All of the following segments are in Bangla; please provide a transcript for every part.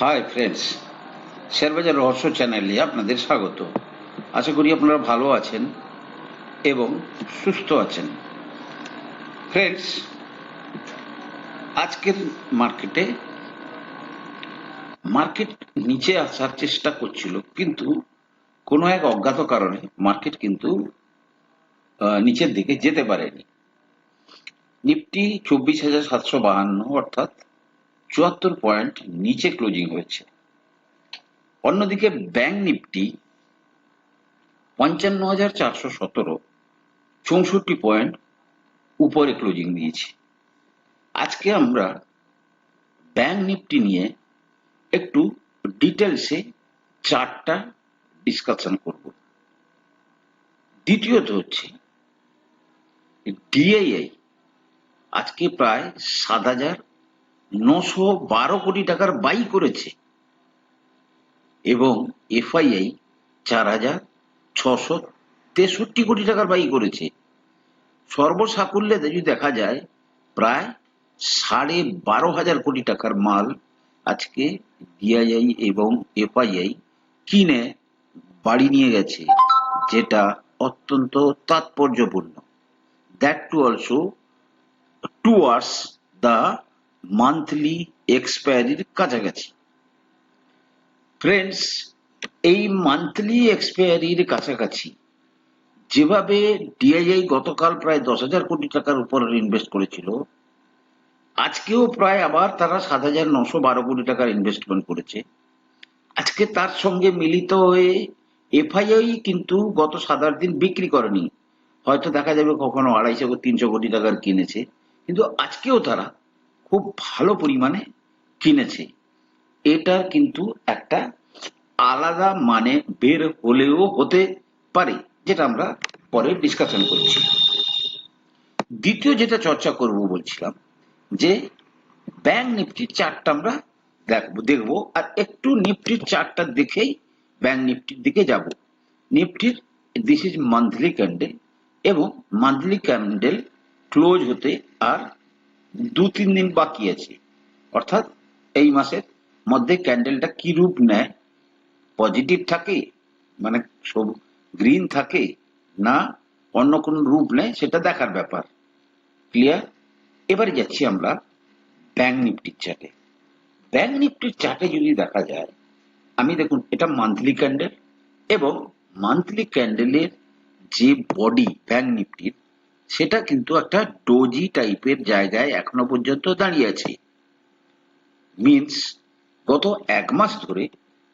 হাই ফ্রেন্ডস শেয়ারবাজার রহস্য চ্যানেলে আপনাদের স্বাগত। আশা করি আপনারা ভালো আছেন এবং সুস্থ আছেন। ফ্রেন্ডস আজকের মার্কেটে মার্কেট নিচে আসার চেষ্টা করছিল, কিন্তু কোনো এক অজ্ঞাত কারণে মার্কেট কিন্তু নিচের দিকে যেতে পারেনি। নিফটি চব্বিশ হাজার সাতশো বাহান্ন, অর্থাৎ চুয়াত্তর পয়েন্ট নিচে ক্লোজিং হয়েছে। অন্যদিকে ব্যাংক নিফটি পঞ্চান্ন হাজার চারশো সতেরো চৌষট্টি পয়েন্ট উপরে ক্লোজিং দিয়েছে। আজকে আমরা ব্যাংক নিফটি নিয়ে একটু ডিটেলসে চারটা ডিসকাশন করব। দ্বিতীয়ত হচ্ছে ডিআইআই আজকে প্রায় সাত হাজার নশো বারো কোটি টাকার বাই করেছে এবং এফআইআই চার হাজার ছশো তেষট্টি কোটি টাকার বাই করেছে। সর্বসাকুল্যে যদি দেখা যায়, প্রায় সাড়ে বারো হাজার কোটি টাকার মাল আজকে ডিআইআই এবং এফআইআই কিনে বাড়ি নিয়ে গেছে, যেটা অত্যন্ত তাৎপর্যপূর্ণ। That too also towards the monthly এক্সপায়ারির কাছাকাছি। ফ্রেন্ডস এই মান্থলি এক্সপায়ারির কাছাকাছি, যেভাবে ডিআইআই গতকাল প্রায় দশ হাজার কোটি টাকার উপর ইনভেস্ট করেছিল, আজকেও প্রায় আবার তারা সাত হাজার নশো বারো কোটি টাকার ইনভেস্টমেন্ট করেছে। আজকে তার সঙ্গে মিলিত হয়ে এফআইআই কিন্তু গত সাত আট দিন বিক্রি করেনি। হয়তো দেখা যাবে কখনো আড়াইশো তিনশো কোটি টাকার কিনেছে, কিন্তু আজকেও তারা খুব ভালো পরিমাণে কিনেছে। এটার কিন্তু একটা আলাদা মানে বের হলেও হতে পারে, যেটা আমরা পরে ডিসকাশন করছি। দ্বিতীয় যেটা চর্চা করব বলছিলাম, যে ব্যাংক নিফটির চার্টটা আমরা দেখব দেখব, আর একটু নিফটির চার্টটা দেখেই ব্যাংক নিফটির দিকে যাব। নিফটির দিস ইজ মান্থলি ক্যান্ডেল এবং মান্থলি ক্যান্ডেল ক্লোজ হতে আর দু তিন দিন বাকি আছে। অর্থাৎ এই মাসের মধ্যে ক্যান্ডেলটা কি রূপ নেয়? পজিটিভ থাকে? মানে সব গ্রিন থাকে? না অন্য কোন রূপ নেয়? সেটা দেখার ব্যাপার। ক্লিয়ার? এবারে যাচ্ছি আমরা ব্যাংক নিফটির চার্টে। ব্যাংক নিফটির চার্টে যদি দেখা যায়, আমি দেখুন, এটা মান্থলি ক্যান্ডেল এবং মান্থলি ক্যান্ডেলের যে বডি ব্যাংক নিফটির সেটা কিন্তু একটা ডোজি টাইপের জায়গায় এখনও পর্যন্ত দাঁড়িয়ে আছে। মিন্স গত এক মাস ধরে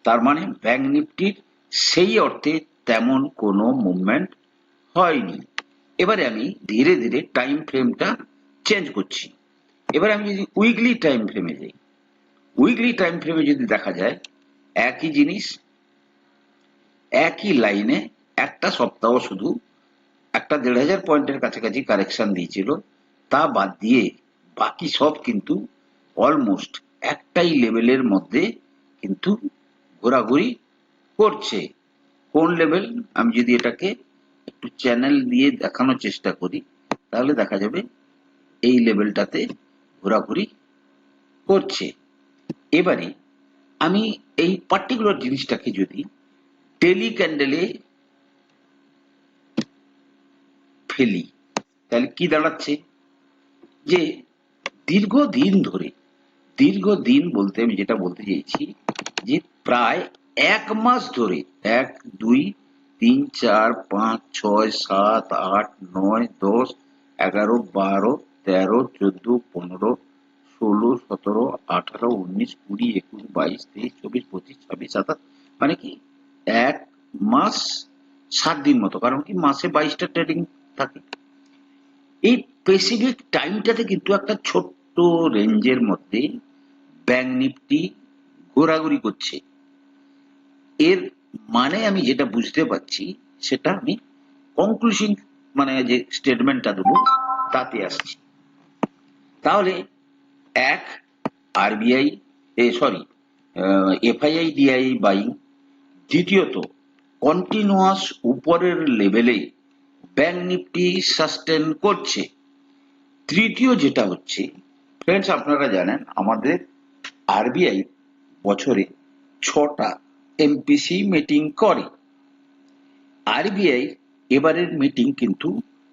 তার মানে ব্যাংক নিফটির সেই অর্থে তেমন কোনো মুভমেন্ট হয়নি। এবারে আমি ধীরে ধীরে টাইম ফ্রেমটা চেঞ্জ করছি। এবারে আমি যদি উইকলি টাইম ফ্রেমে যাই উইকলি টাইম ফ্রেমে যদি দেখা যায়, একই জিনিস, একই লাইনে একটা সপ্তাহ শুধু একটা দেড় হাজার পয়েন্টের কাছাকাছি কারেকশন দিয়েছিল, তা বাদ দিয়ে বাকি সব কিন্তু অলমোস্ট একটাই লেভেলের মধ্যে কিন্তু ঘোরাঘুরি করছে। কোন লেভেল আমি যদি এটাকে একটু চ্যানেল দিয়ে দেখানোর চেষ্টা করি, তাহলে দেখা যাবে এই লেভেলটাতে ঘোরাঘুরি করছে। এবারে আমি এই পার্টিকুলার জিনিসটাকে যদি টেলি ক্যান্ডেলে ফেলি, তাহলে কি দাঁড়াচ্ছে? যে দীর্ঘদিন ধরে, দীর্ঘদিন বলতে আমি যেটা বলতে চাইছি, যে প্রায় এক মাস ধরে, এক, দুই, তিন, চার, পাঁচ, ছয়, সাত, আট, নয়, দশ, এগারো, বারো, তেরো, চোদ্দ, পনেরো, ষোলো, সতেরো, আঠারো, উনিশ, কুড়ি, একুশ, বাইশ, তেইশ, চব্বিশ, পঁচিশ, ছাব্বিশ, সাতাশ মানে কি এক মাস, সাত দিন মতো, কারণ কি মাসে বাইশটা ট্রেডিং থাকে। এই স্পেসিফিক টাইমটাতে কিন্তু একটা ছোট্ট রেঞ্জের মধ্যে ব্যাংক নিফটি ঘোরাঘুরি করছে। এর মানে আমি যেটা বুঝতে পারছি, সেটা আমি কনক্লুশন মানে যে স্টেটমেন্টটা দেবো, তাতে আসছি। তাহলে এক RBI uh sorry FII DI buying দ্বিতীয়ত কন্টিনিউয়াস উপরের লেভেলে ব্যাংক নিফটি সাস্টেন করছে। তৃতীয় যেটা হচ্ছে ফ্রেন্ডস আপনারা জানেন আমাদের আরবিআই বছরে ছটা এমপিসি মিটিং করে। আরবিআই এবারের মিটিং কিন্তু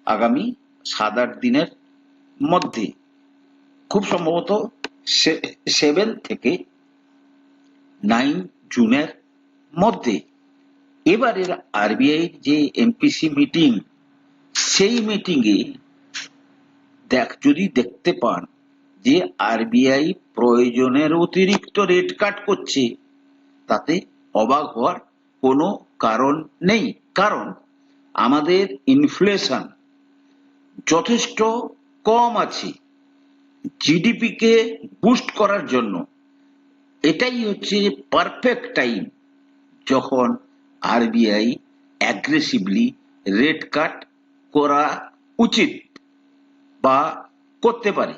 আগামী সাত আট দিনের মধ্যে। খুব সম্ভবত সেভেন থেকে নাইন জুনের মধ্যে। এবারের আরবিআই যে এমপিসি মিটিং সেই মিটিংয়ে দেখ, যদি দেখতে পান যে আরবিআই প্রয়োজনের অতিরিক্ত রেট কাট করছে, তাতে অবাক হওয়ার কোনো কারণ নেই। কারণ আমাদের ইনফ্লেশন যথেষ্ট কম আছে জিডিপি কে বুস্ট করার জন্য। এটাই হচ্ছে পারফেক্ট টাইম যখন আরবিআই অ্যাগ্রেসিভলি রেট কাট করা উচিত বা করতে পারে।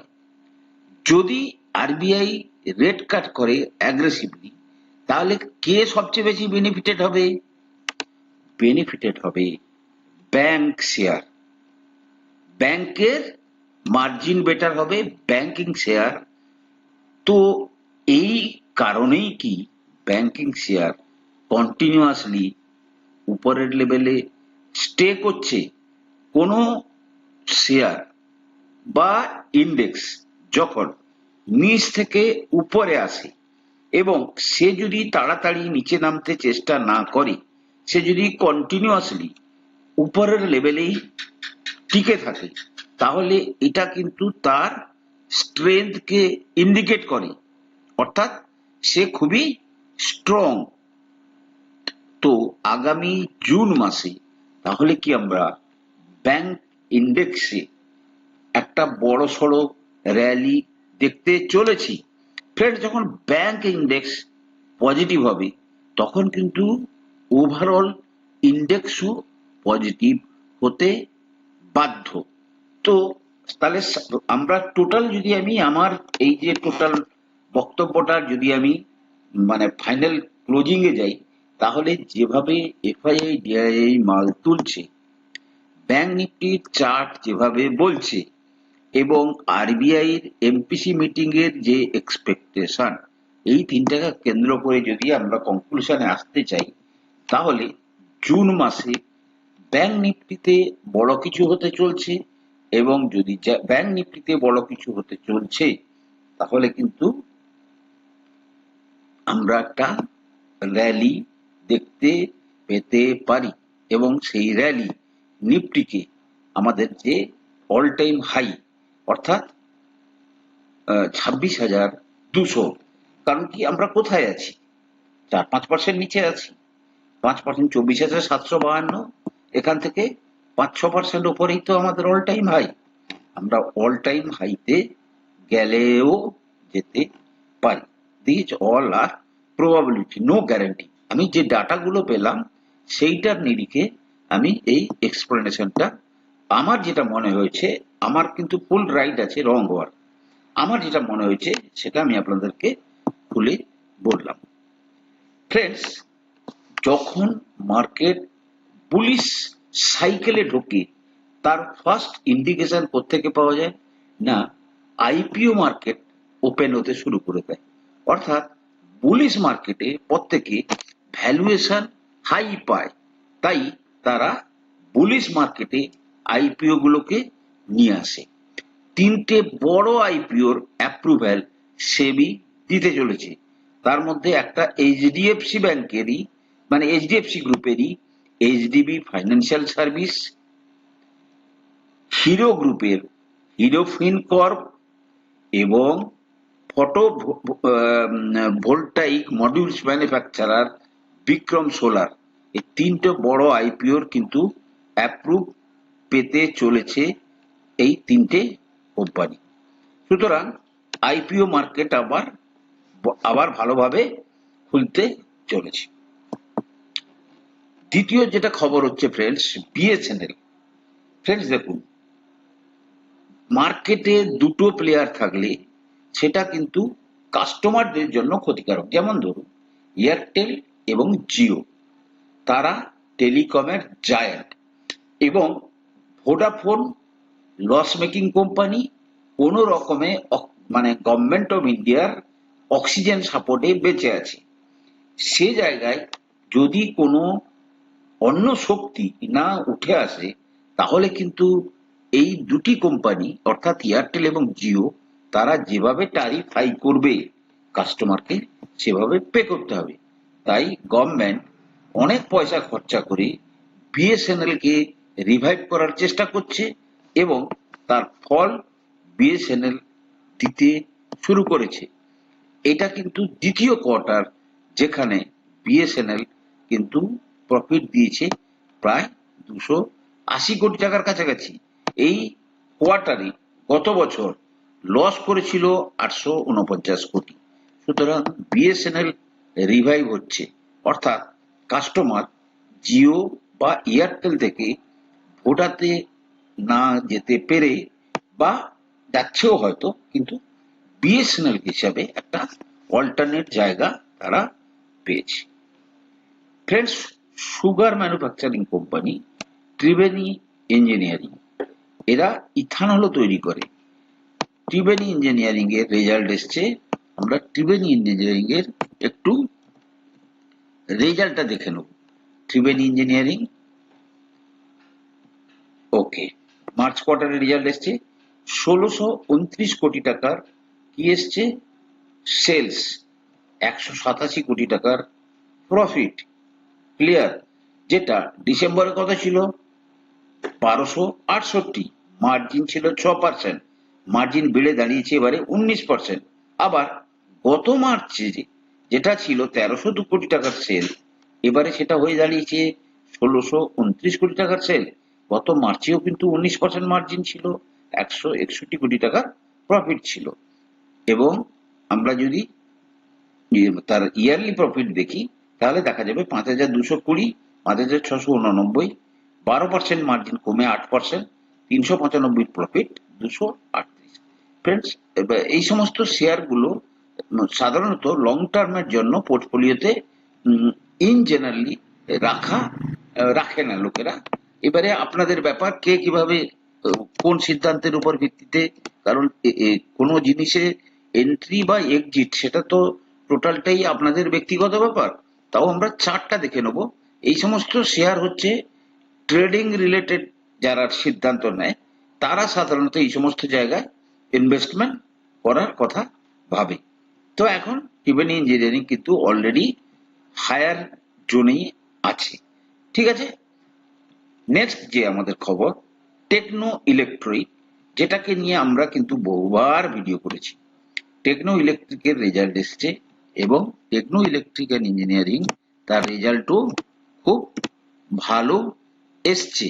যদি আরবিআই রেট কাট করে অ্যাগ্রেসিভলি তাহলে কে সবচেয়ে বেশি বেনিফিটেড হবে? বেনিফিটেড হবে ব্যাংক শেয়ার ব্যাংকের মার্জিন বেটার হবে ব্যাংকিং শেয়ার তো এই কারণেই কি ব্যাংকিং শেয়ার কন্টিনিউয়াসলি উপরের লেভেলে স্টে করছে? কোনো শেয়ার বা ইন্ডেক্স যখন নিচ থেকে উপরে আসে এবং সে যদি তাড়াতাড়ি নিচে নামতে চেষ্টা না করে, সে যদি কন্টিনিউয়াসলি উপরের লেভেলেই টিকে থাকে, তাহলে এটা কিন্তু তার স্ট্রেংথকে ইন্ডিকেট করে। অর্থাৎ সে খুবই স্ট্রং তো আগামী জুন মাসে তাহলে কি আমরা ব্যাংক ইন্ডেক্সে একটা বড় সড়ো র্যালি দেখতে চলেছি। ফ্রেন্ড যখন ব্যাংক ইন্ডেক্স পজিটিভ হবে, তখন কিন্তু ওভারঅল ইন্ডেক্সও পজিটিভ হতে বাধ্য। তো তাহলে আমরা টোটাল যদি আমি আমার এই যে টোটাল বক্তব্যটা যদি আমি মানে ফাইনাল ক্লোজিং এ যাই, তাহলে যেভাবে এফআইআই, ডিআইআই মাল তুলছে ব্যাংক নিফটির চার্ট যেভাবে বলছে, এবং আরবিআই এর এমপিসি মিটিং এর যে এক্সপেকটেশন এই তিনটাকে কেন্দ্র করে যদি আমরা কনক্লুশনে আসতে চাই, তাহলে জুন মাসে ব্যাংক নিফটিতে বড় কিছু হতে চলছে, এবং যদি ব্যাংক নিফটিতে বড় কিছু হতে চলছে, তাহলে কিন্তু আমরা একটা র্যালি দেখতে পেতে পারি, এবং সেই র্যালি নিফটিকে আমাদের যে অল টাইম হাই অর্থাৎ ছাব্বিশ হাজার দুশো। কারণ কি আমরা কোথায় আছি? চার, পাঁচ পার্সেন্ট নিচে আছি। পাঁচ পার্সেন্ট চব্বিশ হাজার সাতশো বাহান্ন, এখান থেকে পাঁচ, ছ পার্সেন্ট ওপরেই তো আমাদের অল টাইম হাই আমরা অল টাইম হাইতে গেলেও যেতে পারি। These all are probability no guarantee আমি যে ডাটাগুলো পেলাম, সেইটার নিরিখে আমি এই এক্সপ্লেনেশনটা আমার যেটা মনে হয়েছে, আমার কিন্তু ফুল রাইট আছে রং হওয়ার। আমার যেটা মনে হয়েছে, সেটা আমি আপনাদেরকে খুলে বললাম। ফ্রেন্ডস যখন মার্কেট পুলিশ সাইকেলে ঢোকে, তার ফার্স্ট ইন্ডিকেশন থেকে পাওয়া যায়? না আইপিও মার্কেট ওপেন হতে শুরু করে দেয়। অর্থাৎ বুলিশ মার্কেটে প্রত্যেকে ভ্যালুয়েশন হাই পায়। তাই তারা বুলিশ মার্কেটে আইপিও গুলোকে নিয়ে আসে। তিনটে বড় আইপিওর অ্যাপ্রুভ্যাল সেবি দিতে চলেছে। তার মধ্যে একটা এইচডিএফসি ব্যাংকেরই মানে এইচডিএফসি গ্রুপেরই এইচডিবি ফাইন্যান্সিয়াল সার্ভিস হিরো গ্রুপের হিরো ফিনকর্প এবং photovoltaic modules manufacturer Vikram solar এই তিনটে বড় আইপিওর কিন্তু অ্যাপ্রুভ পেতে চলেছে এই তিনটে কোম্পানি সুতরাং আইপিও মার্কেট আবার আবার ভালোভাবে খুলতে চলেছে। দ্বিতীয় যেটা খবর হচ্ছে ফ্রেন্ডস বিএসএনএল ফ্রেন্ডস দেখুন মার্কেটে দুটো প্লেয়ার থাকলে সেটা কিন্তু কাস্টমারদের জন্য ক্ষতিকারক। যেমন ধরুন এয়ারটেল এবং জিও তারা টেলিকমের জায়ান্ট এবং ভোডাফোন লস মেকিং কোম্পানি কোনো রকমে মানে গভর্নমেন্ট অফ ইন্ডিয়ার অক্সিজেন সাপোর্টে বেঁচে আছে। সে জায়গায় যদি কোনো অন্য শক্তি না উঠে আসে, তাহলে কিন্তু এই দুটি কোম্পানি অর্থাৎ এয়ারটেল এবং জিও তারা যেভাবে ট্যারিফ হাই করবে কাস্টমারকে সেভাবে পে করতে হবে। তাই গভর্নমেন্ট অনেক পয়সা খরচা করে বিএসএনএল কে রিভাইভ করার চেষ্টা করছে এবং তার ফল বিএসএনএল দিতে শুরু করেছে। এটা কিন্তু দ্বিতীয় কোয়ার্টার যেখানে বিএসএনএল কিন্তু প্রফিট দিয়েছে প্রায় দুশো আশি কোটি টাকার কাছাকাছি। এই কোয়ার্টারে গত বছর লস করেছিল আটশো উনপঞ্চাশ কোটি। সুতরাং বিএসএনএল রিভাইভ হচ্ছে। অর্থাৎ কাস্টমার জিও বা এয়ারটেল থেকে ভোটাতে না যেতে পেরে বা যাচ্ছেও হয়তো, কিন্তু বিএসএনএল হিসাবে একটা অল্টারনেট জায়গা তারা পেয়েছে। Friends sugar manufacturing company Triveni engineering এরা ইথানলও তৈরি করে। ত্রিবেণী ইঞ্জিনিয়ারিং এর রেজাল্ট এসছে। আমরা ত্রিবেণী ইঞ্জিনিয়ারিং এর একটু রেজাল্টটা দেখে নেব। ত্রিবেণী ইঞ্জিনিয়ারিং। ওকে মার্চ কোয়ার্টারের রেজাল্ট এসছে। ষোলোশো উনত্রিশ কোটি টাকার কি এসছে? সেলস একশো সাতাশি কোটি টাকার প্রফিট ক্লিয়ার যেটা ডিসেম্বরে কথা ছিল, বারোশো আটষট্টি। মার্জিন ছিল ছ পার্সেন্ট মার্জিন বেড়ে দাঁড়িয়েছে এবারে উনিশ পার্সেন্ট আবার গত মার্চে যেটা ছিল তেরোশো দু কোটি টাকার সেল এবারে সেটা হয়ে দাঁড়িয়েছে ষোলোশো উনত্রিশ কোটি টাকার সেল গত মার্চেও কিন্তু উনিশ পার্সেন্ট মার্জিন ছিল, একশো একষট্টি কোটি টাকার প্রফিট ছিল। এবং আমরা যদি ইয়ে তার ইয়ারলি প্রফিট দেখি, তাহলে দেখা যাবে পাঁচ হাজার দুশো কুড়ি, পাঁচ হাজার ছশো উননব্বই, বারো পার্সেন্ট মার্জিন কমে আট পার্সেন্ট তিনশো পঁচানব্বই প্রফিট দুশো আটত্রিশ। ফ্রেন্ডস এই সমস্ত শেয়ারগুলো সাধারণত লং টার্মের জন্য পোর্টফোলিওতে ইন জেনারেলি রাখা রাখে না লোকেরা। এবারে আপনাদের ব্যাপার, কে কীভাবে কোন সিদ্ধান্তের উপর ভিত্তিতে, কারণ কোনো জিনিসে এন্ট্রি বা এক্সিট সেটা তো টোটালটাই আপনাদের ব্যক্তিগত ব্যাপার। তাও আমরা চার্টটা দেখে নেব। এই সমস্ত শেয়ার হচ্ছে ট্রেডিং রিলেটেড যারা সিদ্ধান্ত নেয়, তারা সাধারণত এই সমস্ত জায়গায় ইনভেস্টমেন্ট করার কথা ভাবে। তো এখন টিবেনি ইঞ্জিনিয়ারিং কিন্তু অলরেডি হায়ার জোনেই আছে। ঠিক আছে? নেক্সট যে আমাদের খবর টেকনো ইলেকট্রিক যেটাকে নিয়ে আমরা কিন্তু বহুবার ভিডিও করেছি। টেকনো ইলেকট্রিকের রেজাল্ট এসছে এবং টেকনো ইলেকট্রিক অ্যান্ড ইঞ্জিনিয়ারিং তার রেজাল্টও খুব ভালো এসছে।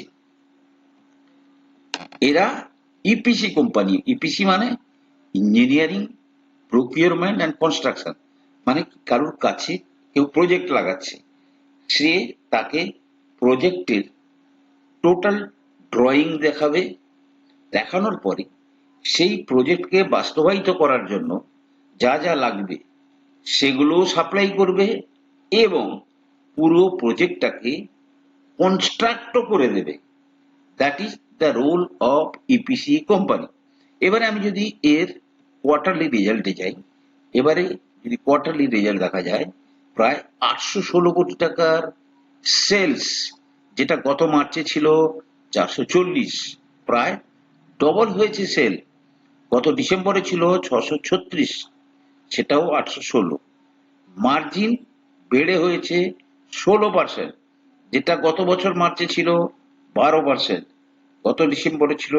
এরা ইপিসি কোম্পানি ইপিসি মানে ইঞ্জিনিয়ারিং প্রকিউরমেন্ট অ্যান্ড কনস্ট্রাকশন মানে কারোর কাছে কেউ প্রজেক্ট লাগাচ্ছে। সে তাকে প্রজেক্টের টোটাল ড্রয়িং দেখাবে। দেখানোর পরে সেই প্রজেক্টকে বাস্তবায়িত করার জন্য যা যা লাগবে সেগুলো সাপ্লাই করবে এবং পুরো প্রজেক্টটাকে কনস্ট্রাক্টও করে দেবে। That is the role of EPC company এবারে আমি যদি এর কোয়ার্টারলি রেজাল্টে যাই, এবারে যদি কোয়ার্টারলি রেজাল্ট দেখা যায়, প্রায় আটশো ষোলো কোটি টাকার সেলস যেটা গত মার্চে ছিল চারশো চল্লিশ, প্রায় ডবল হয়েছে সেল গত ডিসেম্বরে ছিল ছশো ছত্রিশ, সেটাও আটশো ষোলো। মার্জিন বেড়ে হয়েছে ষোলো পার্সেন্ট যেটা গত বছর মার্চে ছিল বারো পার্সেন্ট গত ডিসেম্বরে ছিল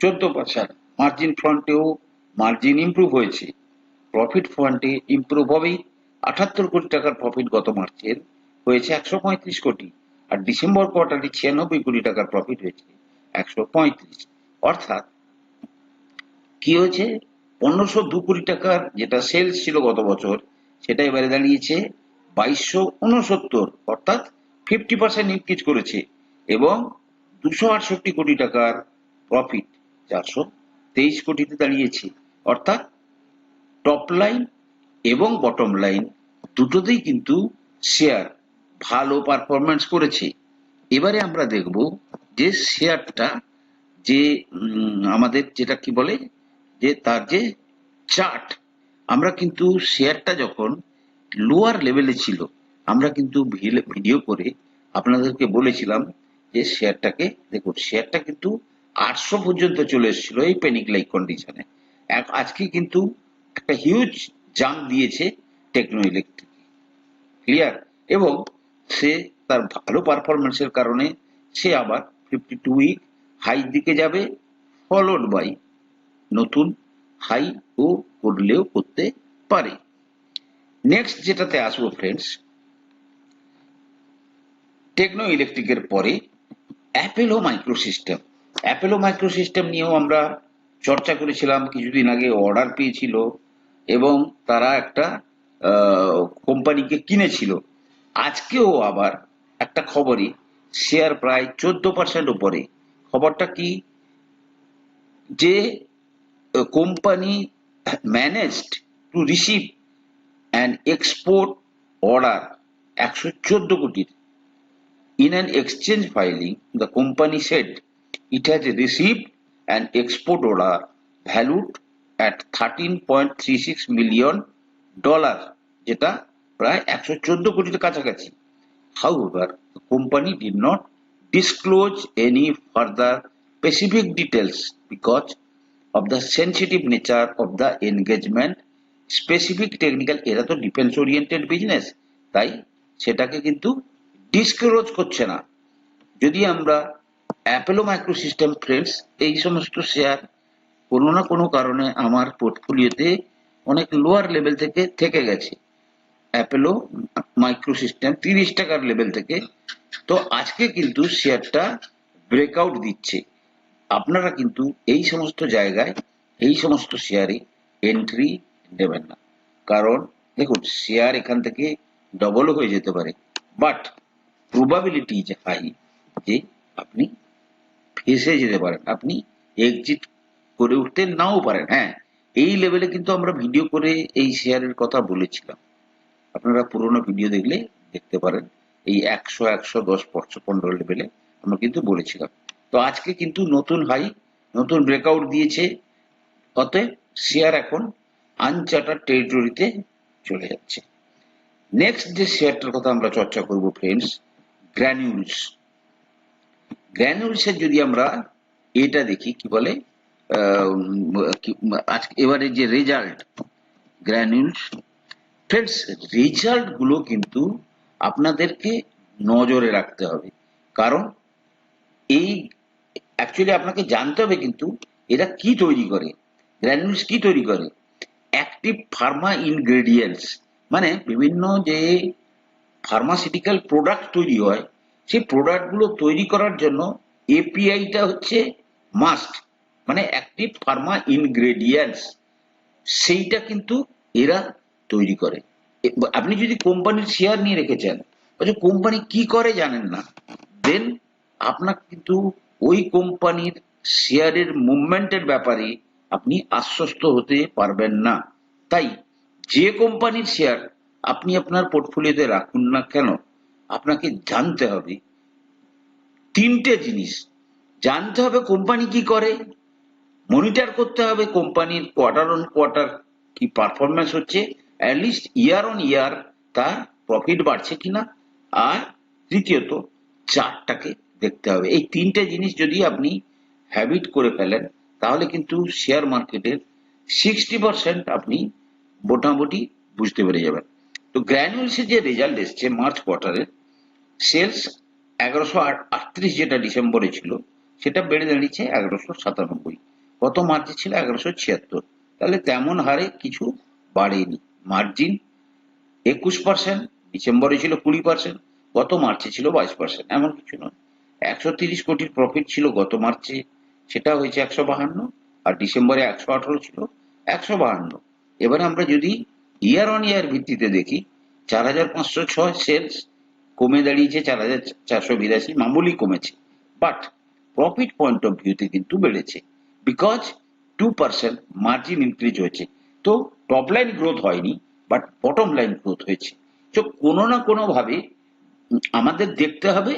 চোদ্দ পার্সেন্ট মার্জিন ফ্রন্টেও মার্জিন ইমপ্রুভ হয়েছে। প্রফিট ফ্রন্টে ইমপ্রুভ হবেই। আটাত্তর কোটি টাকার প্রফিট গত মার্চের হয়েছে একশো পঁয়ত্রিশ কোটি। আর ডিসেম্বর কোয়ার্টারে ছিয়ানব্বই কোটি টাকার প্রফিট হয়েছে একশো পঁয়ত্রিশ। অর্থাৎ কি হয়েছে? পনেরোশো দু কোটি টাকার যেটা সেলস ছিল গত বছর, সেটা এবারে দাঁড়িয়েছে বাইশশো উনসত্তর, অর্থাৎ ফিফটি পার্সেন্ট ইনক্রিজ করেছে এবং দুশো আটষট্টি কোটি টাকার প্রফিট চারশো তেইশ কোটিতে দাঁড়িয়েছে। অর্থাৎ টপ লাইন এবং বটম লাইন দুটোতেই কিন্তু শেয়ার ভালো পারফরমেন্স করেছে। এবারে আমরা দেখব যে শেয়ারটা যে আমাদের যেটা কি বলে, যে তার যে চার্ট আমরা কিন্তু শেয়ারটা যখন লোয়ার লেভেলে ছিল, আমরা কিন্তু ভিডিও করে আপনাদেরকে বলেছিলাম যে শেয়ারটাকে দেখুন শেয়ারটা কিন্তু আটশো পর্যন্ত চলে এসেছিল এই প্যানিক লাইক কন্ডিশনে আজকে কিন্তু একটা হিউজ জাম্প দিয়েছে টেকনো ইলেকট্রিক ক্লিয়ার এবং সে তার ভালো পারফরমেন্সের কারণে সে আবার ফিফটি টু উইক হাই দিকে যাবে ফলোড বাই নতুন হাই ও করলেও করতে পারে। নেক্সট যেটাতে আসব ফ্রেন্ডস টেকনো ইলেকট্রিকের পরে অ্যাপেলো মাইক্রোসিস্টেম অ্যাপেলো মাইক্রোসিস্টেম নিয়েও আমরা চর্চা করেছিলাম কিছুদিন আগে অর্ডার পেয়েছিল এবং তারা একটা কোম্পানিকে কিনেছিল। আজকেও আবার একটা খবরই শেয়ার প্রায় চোদ্দ পার্সেন্ট উপরে। খবরটা কি? যে company managed to receive and export order একশো চোদ্দ কোটির। In an exchange filing, the company said it has received an export order valued at 13.36 million dollar যেটা প্রায় একশো চোদ্দ কোটির কাছাকাছি the company did not disclose any further specific details because of the sensitive nature of the engagement specific technical এরা তো ডিফেন্স ওরিয়েন্টেড বিজনেস তাই সেটাকে কিন্তু ডিসক্লোজ করছে না যদি আমরা অ্যাপেলো মাইক্রোসিস্টেম ফ্রেন্ডস, এই সমস্ত শেয়ার কোনো না কোনো কারণে আমার পোর্টফোলিওতে অনেক লোয়ার লেভেল থেকে থেকে গেছে। অ্যাপেলো মাইক্রোসিস্টেম তিরিশ টাকার লেভেল থেকে। তো আজকে কিন্তু শেয়ারটা ব্রেকআউট দিচ্ছে। আপনারা কিন্তু এই সমস্ত জায়গায়, এই সমস্ত শেয়ারে এন্ট্রি দেবেন না। কারণ দেখুন, শেয়ার এখান থেকে ডবল হয়ে যেতে পারে। বাট প্রবাবিলিটি হাই যে আপনি ফেসে যেতে পারেন। আপনি এক্সিট করে উঠতে নাও পারেন হ্যাঁ। এই লেভেলে কিন্তু আমরা ভিডিও করে এই শেয়ারের কথা বলেছিলাম। আপনারা পুরোনো ভিডিও দেখলে দেখতে পারেন, এই একশো একশো দশ পনেরো পনেরো লেভেলে আমরা কিন্তু বলেছিলাম। তো আজকে কিন্তু নতুন হাই নতুন ব্রেকআউট দিয়েছে, অতএব শেয়ার এখন আনচার্টার টেরিটরিতে চলে যাচ্ছে। নেক্সট যে শেয়ারটার কথা আমরা চর্চা করব ফ্রেন্ডস গ্র্যানিউলস গ্র্যানিউলসের যদি আমরা এটা দেখি, কি বলে? এবারে যে রেজাল্ট গ্র্যানুলস ফ্রেন্ডস রেজাল্টগুলো কিন্তু আপনাদেরকে নজরে রাখতে হবে। কারণ এই, অ্যাকচুয়ালি আপনাকে জানতে হবে কিন্তু এরা কি তৈরি করে, গ্র্যানুলস কি তৈরি করে। অ্যাক্টিভ ফার্মা ইনগ্রেডিয়েন্টস মানে বিভিন্ন যে ফার্মাসিউটিক্যাল প্রোডাক্ট তৈরি হয় সেই প্রোডাক্টগুলো তৈরি করার জন্য এপিআইটা হচ্ছে মাস্ট মানে অ্যাক্টিভ ফার্মা ইনগ্রেডিয়েন্টস সেইটা কিন্তু এরা তৈরি করে। আপনি যদি কোম্পানির শেয়ার নিয়ে রেখেছেন বলছে কোম্পানি কি করে জানেন না? দেন আপনার কিন্তু ওই কোম্পানির শেয়ারের মুভমেন্টের ব্যাপারে আপনি আশ্বস্ত হতে পারবেন না। তাই যে কোম্পানির শেয়ার আপনি আপনার পোর্টফোলিওতে রাখুন না কেন আপনাকে জানতে হবে। তিনটে জিনিস। জানতে হবে কোম্পানি কি করে। মনিটর করতে হবে কোম্পানির কোয়ার্টার অন কোয়ার্টার কি পারফরমেন্স হচ্ছে। At least year on year তার প্রফিট বাড়ছে কিনা। আর তৃতীয়ত চারটাকে দেখতে হবে। এই তিনটে জিনিস যদি আপনি হ্যাবিট করে ফেলেন, তাহলে কিন্তু শেয়ার মার্কেটের সিক্সটি পার্সেন্ট আপনি মোটামুটি বুঝতে পেরে যাবেন। তো গ্র্যানুয়ালসের যে রেজাল্ট এসছে মার্চ কোয়ার্টারের সেলস এগারোশো আটত্রিশ যেটা ডিসেম্বরে ছিল, সেটা বেড়ে দাঁড়িয়েছে এগারোশো সাতানব্বই। গত মার্চে ছিল এগারোশো ছিয়াত্তর। তাহলে তেমন হারে কিছু বাড়েনি। মার্জিন একুশ পার্সেন্ট, ডিসেম্বরে ছিল কুড়ি পার্সেন্ট, গত মার্চে ছিল বাইশ পার্সেন্ট, এমন কিছু নয়। একশো তিরিশ কোটির প্রফিট ছিল গত মার্চে, সেটা হয়েছে একশো বাহান্ন, আর ডিসেম্বরে একশো আঠারো ছিল একশো বাহান্ন। এবারে আমরা যদি ইয়ার অন ইয়ার ভিত্তিতে দেখি, চার হাজার পাঁচশো ছয় সেলস কমে দাঁড়িয়েছে, চার হাজার চারশো বিরাশি মামুলি কমেছে। বাট প্রফিট পয়েন্ট অফ ভিউতে কিন্তু বেড়েছে। Because two percent margin increase হয়েছে। তো টপ লাইন গ্রোথ হয়নি বাট বটম লাইন গ্রোথ হয়েছে। তো কোনো না কোনোভাবে আমাদের দেখতে হবে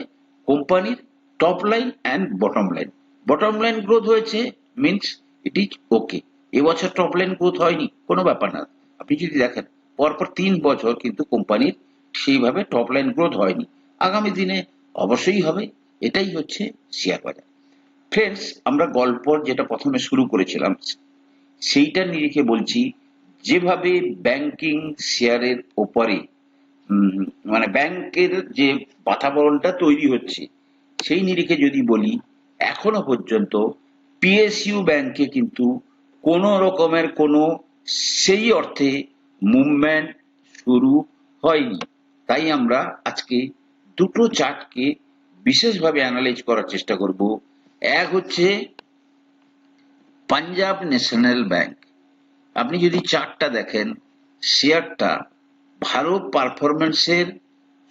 কোম্পানির top line and bottom line bottom line growth হয়েছে মিনস ইট ইজ ওকে এবছর টপ লাইন গ্রোথ হয়নি, কোনো ব্যাপার না। আপনি যদি দেখেন, পরপর তিন বছর কিন্তু কোম্পানির সেইভাবে টপ লাইন গ্রোথ হয়নি। আগামী দিনে অবশ্যই হবে, এটাই হচ্ছে শেয়ার বাজার। ফ্রেন্ডস আমরা গল্প যেটা প্রথমে শুরু করেছিলাম, সেইটা নিরিখে বলছি, যেভাবে ব্যাংকিং শেয়ারের ওপরে মানে ব্যাংকের যে বাতাবরণটা তৈরি হচ্ছে, সেই নিরিখে যদি বলি, এখনও পর্যন্ত পিএসইউ ব্যাংকে কিন্তু কোনো রকমের কোনো সেই অর্থে মুভমেন্ট শুরু হয়নি। তাই আমরা আজকে দুটো চার্টকে বিশেষভাবে অ্যানালাইজ করার চেষ্টা করব। এক হচ্ছে পাঞ্জাব ন্যাশনাল ব্যাংক। আপনি যদি চার্টটা দেখেন, শেয়ারটা ভালো পারফরমেন্সের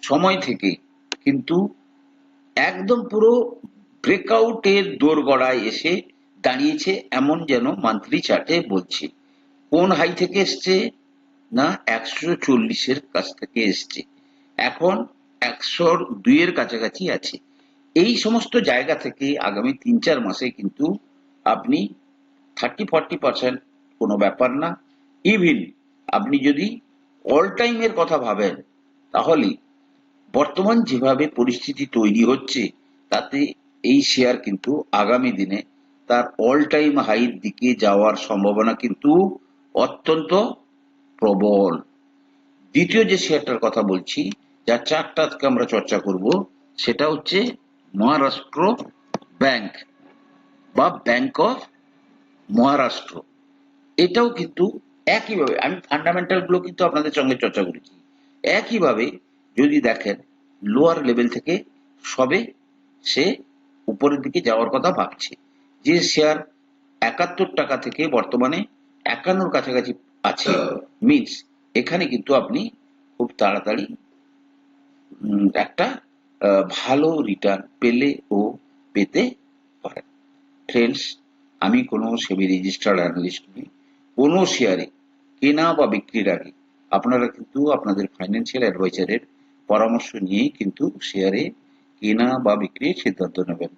সময় থেকে কিন্তু একদম পুরো ব্রেকআউটের দোরগড়ায় এসে দাঁড়িয়েছে এমন যেন মান্থলি চার্টে বলছে। কোন হাই থেকে এসছে না, একশো চল্লিশের কাছ থেকে এসছে। এখন একশো দুইয়ের কাছাকাছি আছে। এই সমস্ত জায়গা থেকে আগামী তিন চার মাসে কিন্তু আপনি থার্টি ফর্টি পার্সেন্ট কোনো ব্যাপার না। ইভিন আপনি যদি অল টাইমের কথা ভাবেন, তাহলে বর্তমান যেভাবে পরিস্থিতি তৈরি হচ্ছে, তাতে এই শেয়ার কিন্তু আগামী দিনে তার অল টাইম হাইর দিকে যাওয়ার সম্ভাবনা কিন্তু অত্যন্ত প্রবল। দ্বিতীয় যে শেয়ারটার কথা বলছি যার চারটা আজকে আমরা চর্চা করব সেটা হচ্ছে মহারাষ্ট্র ব্যাংক বা ব্যাংক অফ মহারাষ্ট্র। এটাও কিন্তু একইভাবে আমি ফান্ডামেন্টালগুলো কিন্তু আপনাদের সঙ্গে চর্চা করেছি। একইভাবে যদি দেখেন লোয়ার লেভেল থেকে সবে সে উপরের দিকে যাওয়ার কথা ভাবছে। যে শেয়ার একাত্তর টাকা থেকে বর্তমানে একান্নর কাছাকাছি আছে। মিনস এখানে কিন্তু আপনি খুব তাড়াতাড়ি একটা ভালো রিটার্ন পেলে ও পেতে পারেন ফ্রেন্ডস আমি কোনো সেবি রেজিস্টার্ড অ্যানালিস্ট নই। কোনো শেয়ারে কেনা বা বিক্রির আগে, আপনারা কিন্তু আপনাদের ফাইন্যান্সিয়াল অ্যাডভাইজারের পরামর্শ নিয়েই কিন্তু শেয়ারে কেনা বা বিক্রির সিদ্ধান্ত নেবেন।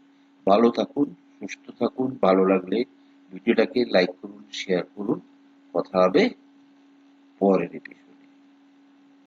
ভালো থাকুন, সুস্থ থাকুন, ভালো লাগলে ভিডিওটাকে লাইক করুন শেয়ার করুন। কথা হবে পরের এপিসোড